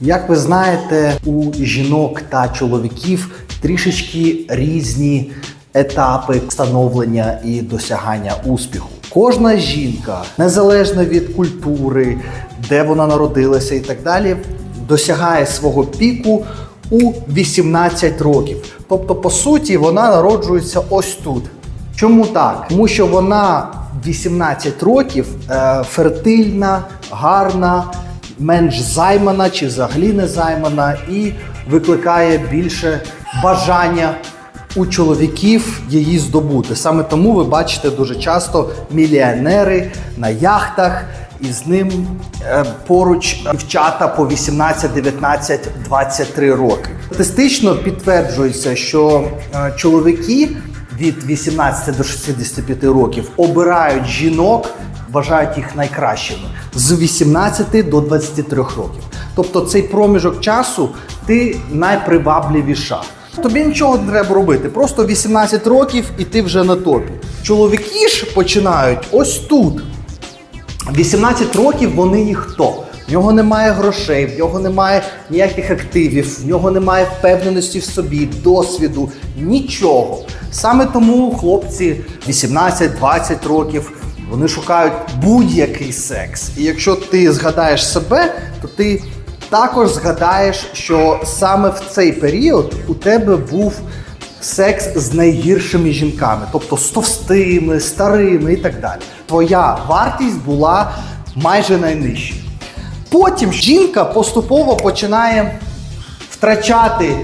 Як ви знаєте, у жінок та чоловіків трішечки різні етапи становлення і досягання успіху. Кожна жінка, незалежно від культури, де вона народилася і так далі, досягає свого піку у 18 років. Тобто, по суті, вона народжується ось тут. Чому так? Тому що вона 18 років е, фертильна, гарна, менш займана чи взагалі не займана, і викликає більше бажання у чоловіків її здобути. Саме тому ви бачите дуже часто мільйонери на яхтах. І з ним е, поруч дівчата по 18, 19, 23 роки. Статистично підтверджується, що е, чоловіки від 18 до 65 років обирають жінок, вважають їх найкращими з 18 до 23 років. Тобто цей проміжок часу ти найпривабливіша. Тобі нічого не треба робити, просто 18 років і ти вже на топі. Чоловіки ж починають ось тут. 18 років вони ніхто. В нього немає грошей, в нього немає ніяких активів, в нього немає впевненості в собі, досвіду, нічого. Саме тому хлопці 18-20 років вони шукають будь-який секс. І якщо ти згадаєш себе, то ти також згадаєш, що саме в цей період у тебе був секс з найгіршими жінками, тобто з товстими, старими і так далі. Твоя вартість була майже найнижча. Потім жінка поступово починає втрачати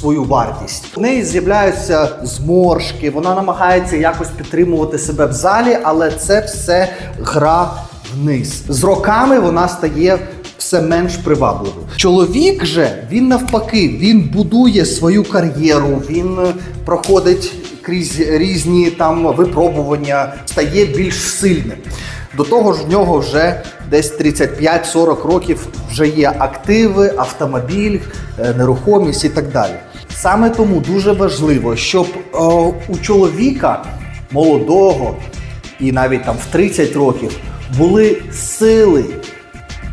свою вартість. У неї з'являються зморшки, вона намагається якось підтримувати себе в залі, але це все гра вниз. З роками вона стає все менш привабливою. Чоловік же він навпаки, він будує свою кар'єру, він е, проходить крізь різні там випробування, стає більш сильним. До того ж, в нього вже десь 35-40 років вже є активи, автомобіль, е, нерухомість і так далі. Sаме тому дуже важливо, щоб е, у чоловіка молодого і навіть там в 30 років були сили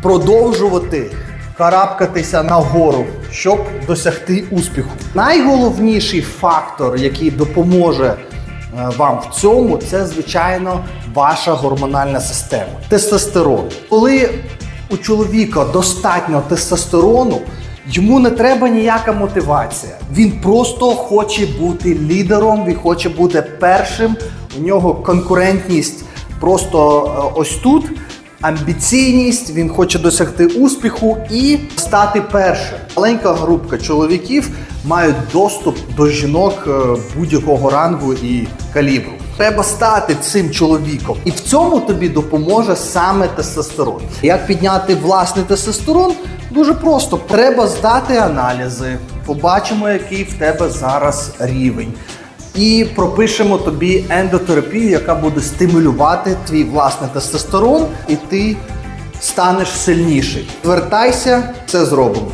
продовжувати карабкатися нагору, щоб досягти успіху. Найголовніший фактор, який допоможе е, вам в цьому, це звичайно ваша гормональна система. Тестостерон. Коли у чоловіка достатньо тестостерону, йому не треба ніяка мотивація. Він просто хоче бути лідером, він хоче бути першим. У нього конкурентність просто е, ось тут. Амбіційність, він хоче досягти успіху і стати першим. Маленька групка чоловіків мають доступ до жінок е, будь-якого рангу і калібру. Треба стати цим чоловіком, і в цьому тобі допоможе саме тестостерон. Як підняти власний тестостерон? Дуже просто. Треба здати аналізи, побачимо, який в тебе зараз рівень. І пропишемо тобі ендотерапію, яка буде стимулювати твій власний тестостерон, і ти станеш сильніший. Звертайся, це зробимо.